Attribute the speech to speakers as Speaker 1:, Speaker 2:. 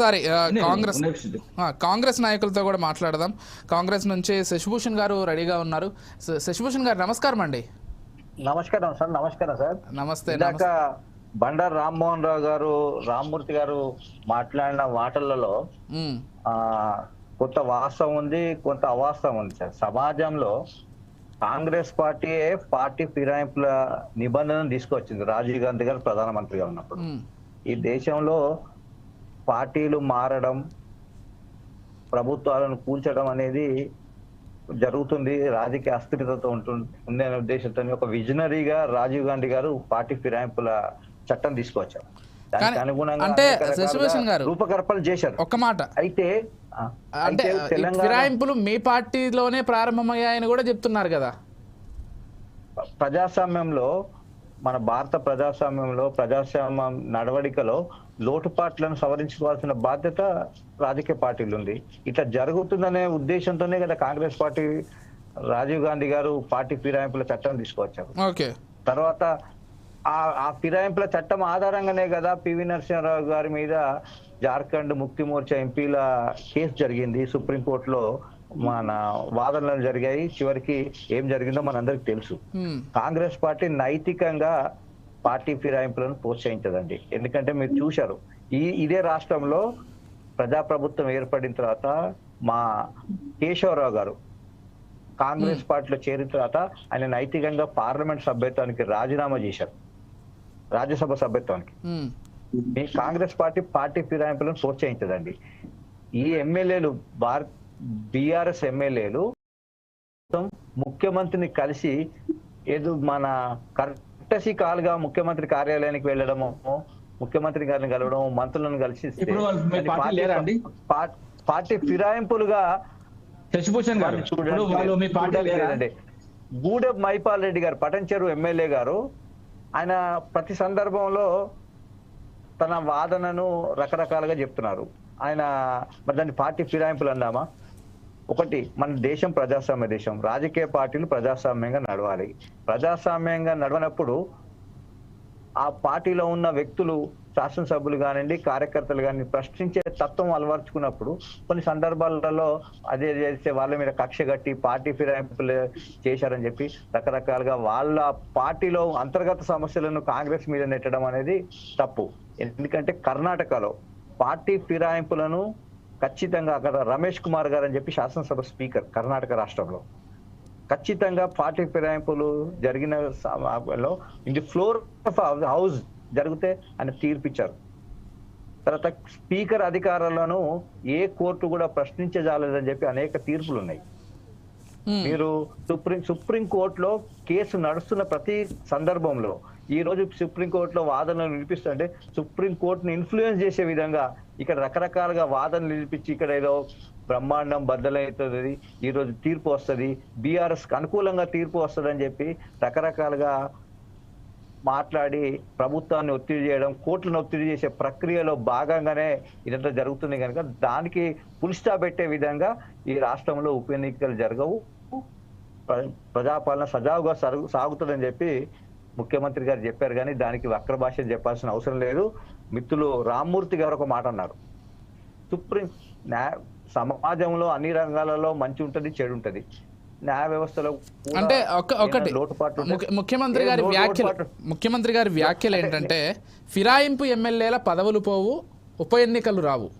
Speaker 1: Sorry Congress Congress నాయకులతో కూడా మాట్లాడదాం. కాంగ్రెస్ నుంచి శశిభూషణ్ గారు రెడీగా ఉన్నారు. శశిభూషణ్ గారు నమస్కారం అండి.
Speaker 2: నమస్కారం సార్ నమస్కారం సార్.
Speaker 1: నమస్తే
Speaker 2: బండారు రామ్మోహన్ రావు గారు రామ్మూర్తి గారు మాట్లాడిన మాటలలో కొంత వాస్తవం ఉంది కొంత అవాస్తవం ఉంది సార్. సమాజంలో కాంగ్రెస్ పార్టీయే పార్టీ ఫిరాయింపుల నిబంధనను తీసుకొచ్చింది రాజీవ్ గాంధీ గారు ప్రధానమంత్రిగా ఉన్నప్పుడు. ఈ దేశంలో పార్టీలు మారడం ప్రభుత్వాలను కూల్చడం అనేది జరుగుతుంది రాజకీయ అస్థిరతతో ఉంటుంది ఉందనే ఉద్దేశంతో ఒక విజనరీగా రాజీవ్ గాంధీ గారు పార్టీ ఫిరాయింపుల చట్టం తీసుకొచ్చారు. దానికి అనుగుణంగా
Speaker 1: అంటే గారు-
Speaker 2: రూపకల్పన చేశారు.
Speaker 1: ఒక్క మాట.
Speaker 2: అయితే
Speaker 1: అంటే ఫిరాయింపులు మీ పార్టీలోనే ప్రారంభమయ్యాయని కూడా చెప్తున్నారు కదా.
Speaker 2: ప్రజాస్వామ్యంలో మన భారత ప్రజాస్వామ్యంలో ప్రజాస్వామ్యం నడవడికలో లోటుపాట్లను సవరించుకోవాల్సిన బాధ్యత రాజకీయ పార్టీలు ఉంది ఇట్లా జరుగుతుందనే ఉద్దేశంతోనే కదా కాంగ్రెస్ పార్టీ రాజీవ్ గాంధీ గారు పార్టీ ఫిరాయింపుల చట్టం తీసుకువచ్చారు.
Speaker 1: ఓకే.
Speaker 2: తర్వాత ఆ ఆ ఫిరాయింపుల చట్టం ఆధారంగానే కదా పివి నరసింహారావు గారి మీద జార్ఖండ్ ముక్తి మోర్చా ఎంపీల కేసు జరిగింది సుప్రీంకోర్టులో. మన వాదనలు జరిగాయి. చివరికి ఏం జరిగిందో మనందరికి తెలుసు. కాంగ్రెస్ పార్టీ నైతికంగా పార్టీ ఫిరాయింపులను ప్రోత్సహించదండి. ఎందుకంటే మీరు చూశారు. ఈ ఇదే రాష్ట్రంలో ప్రజాప్రభుత్వం ఏర్పడిన తర్వాత మా కేశవరావు గారు కాంగ్రెస్ పార్టీలో చేరిన తర్వాత ఆయన నైతికంగా పార్లమెంట్ సభ్యత్వానికి రాజీనామా చేశారు. రాజ్యసభ సభ్యత్వానికి. మీ కాంగ్రెస్ పార్టీ పార్టీ ఫిరాయింపులను ప్రోత్సహించదండి. ఈ ఎమ్మెల్యేలు భారత్ బీఆర్ఎస్ ఎమ్మెల్యేలు ముఖ్యమంత్రిని కలిసి ఏదో మన కర్టసి కాలుగా ముఖ్యమంత్రి కార్యాలయానికి వెళ్ళడము ముఖ్యమంత్రి గారిని కలవడం మంత్రులను కలిసి
Speaker 3: పార్టీ
Speaker 2: ఫిరాయింపులుగా
Speaker 3: శశిభూషణ్ గారు మీ పార్టీ.
Speaker 2: గూడెం మైపాల్ రెడ్డి గారు పటంచెరు ఎమ్మెల్యే గారు ఆయన ప్రతి సందర్భంలో తన వాదనను రకరకాలుగా చెప్తున్నారు. ఆయన మరి దాన్ని పార్టీ ఫిరాయింపులు అన్నామా? ఒకటి మన దేశం ప్రజాస్వామ్య దేశం. రాజకీయ పార్టీలు ప్రజాస్వామ్యంగా నడవాలి. ప్రజాస్వామ్యంగా నడవనప్పుడు ఆ పార్టీలో ఉన్న వ్యక్తులు శాసనసభ్యులు కానివ్వండి కార్యకర్తలు కానీ ప్రశ్నించే తత్వం అలవర్చుకున్నప్పుడు కొన్ని సందర్భాలలో అదే చేస్తే వాళ్ళ మీద కక్ష కట్టి పార్టీ ఫిరాయింపులు చేశారని చెప్పి రకరకాలుగా వాళ్ళ పార్టీలో అంతర్గత సమస్యలను కాంగ్రెస్ మీద నెట్టడం అనేది తప్పు. ఎందుకంటే కర్ణాటకలో పార్టీ ఫిరాయింపులను ఖచ్చితంగా అక్కడ రమేష్ కుమార్ గారు అని చెప్పి శాసనసభ స్పీకర్ కర్ణాటక రాష్ట్రంలో. ఖచ్చితంగా పార్టీ ఫిరాయింపులు జరిగిన ఇది ఫ్లోర్ ఆఫ్ హౌస్ జరిగితే ఆయన తీర్పిచ్చారు. తర్వాత స్పీకర్ అధికారాలను ఏ కోర్టు కూడా ప్రశ్నించజాలేదని చెప్పి అనేక తీర్పులు ఉన్నాయి మీరు సుప్రీం సుప్రీం కోర్టులో కేసు నడుస్తున్న ప్రతి సందర్భంలో ఈ రోజు సుప్రీం కోర్టులో వాదనలు వినిపిస్తుంటే సుప్రీం కోర్టును ఇన్ఫ్లుయెన్స్ చేసే విధంగా ఇక్కడ రకరకాలుగా వాదనలు వినిపించి ఇక్కడ ఏదో బ్రహ్మాండం బద్దలవుతుంది ఈ రోజు తీర్పు వస్తుంది బీఆర్ఎస్ అనుకూలంగా తీర్పు వస్తుంది అని చెప్పి రకరకాలుగా మాట్లాడి ప్రభుత్వాన్ని ఒత్తిడి చేయడం కోర్టులను ఒత్తిడి చేసే ప్రక్రియలో భాగంగానే ఇదంతా జరుగుతుంది కనుక దానికి పులిస్టా పెట్టే విధంగా ఈ రాష్ట్రంలో ఉప ఎన్నికలు జరగవు. ప్రజాపాలన సజావుగా సాగుతుందని చెప్పి ముఖ్యమంత్రి గారు చెప్పారు కానీ దానికి వక్ర భాష చెప్పాల్సిన అవసరం లేదు. మిత్రులు రామ్మూర్తి గారు ఒక మాట అన్నారు. సుప్రీం న్యాయ సమాజంలో అన్ని రంగాలలో మంచి ఉంటది చెడు ఉంటది. న్యాయ వ్యవస్థలో
Speaker 1: అంటే ఒక- ఒకటి ముఖ్యమంత్రి గారి వ్యాఖ్యలు ముఖ్యమంత్రి గారి వ్యాఖ్యలు ఏంటంటే ఫిరాయింపు ఎమ్మెల్యేల పదవులు పోవు ఉప ఎన్నికలు రావు.